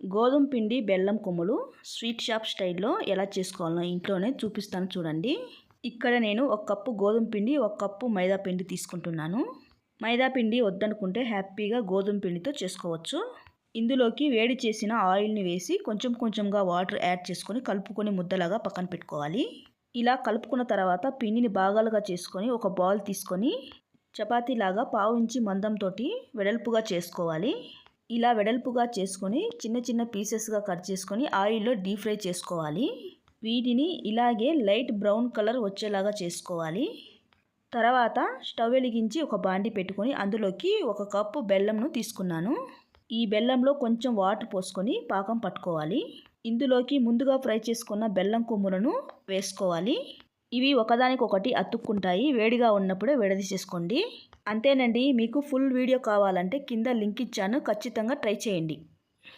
గోధుమ పిండి బెల్లం కొమ్ములు స్వీట్ షాప్ స్టైల్లో ఎలా చేసుకోవాలో ఇంట్లోనే చూపిస్తాను చూడండి. ఇక్కడ నేను ఒక కప్పు గోధుమ పిండి ఒక కప్పు మైదా పిండి తీసుకుంటున్నాను. మైదా పిండి వద్దనుకుంటే హ్యాపీగా గోధుమ పిండితో చేసుకోవచ్చు. ఇందులోకి వేడి చేసిన ఆయిల్ని వేసి కొంచెం కొంచెంగా వాటర్ యాడ్ చేసుకొని కలుపుకొని ముద్దలాగా పక్కన పెట్టుకోవాలి. ఇలా కలుపుకున్న తర్వాత పిండిని భాగాలుగా చేసుకొని ఒక బాల్ తీసుకొని చపాతీలాగా పావు ఇంచి మందంతో వెడల్పుగా చేసుకోవాలి. ఇలా వెడల్పుగా చేసుకొని చిన్న చిన్న పీసెస్గా కట్ చేసుకొని ఆయిల్లో డీప్ ఫ్రై చేసుకోవాలి. వీటిని ఇలాగే లైట్ బ్రౌన్ కలర్ వచ్చేలాగా చేసుకోవాలి. తర్వాత స్టవ్ వెలిగించి ఒక బాండి పెట్టుకొని అందులోకి ఒక కప్పు బెల్లంను తీసుకున్నాను. ఈ బెల్లంలో కొంచెం వాటర్ పోసుకొని పాకం పట్టుకోవాలి. ఇందులోకి ముందుగా ఫ్రై చేసుకున్న బెల్లం కొమ్ములను వేసుకోవాలి. ఇవి ఒకదానికొకటి అతుక్కుంటాయి. వేడిగా ఉన్నప్పుడే విడదీసేసుకోండి. అంతేనండి మీకు ఫుల్ వీడియో కావాలంటే కింద లింక్ ఇచ్చాను. ఖచ్చితంగా ట్రై చేయండి.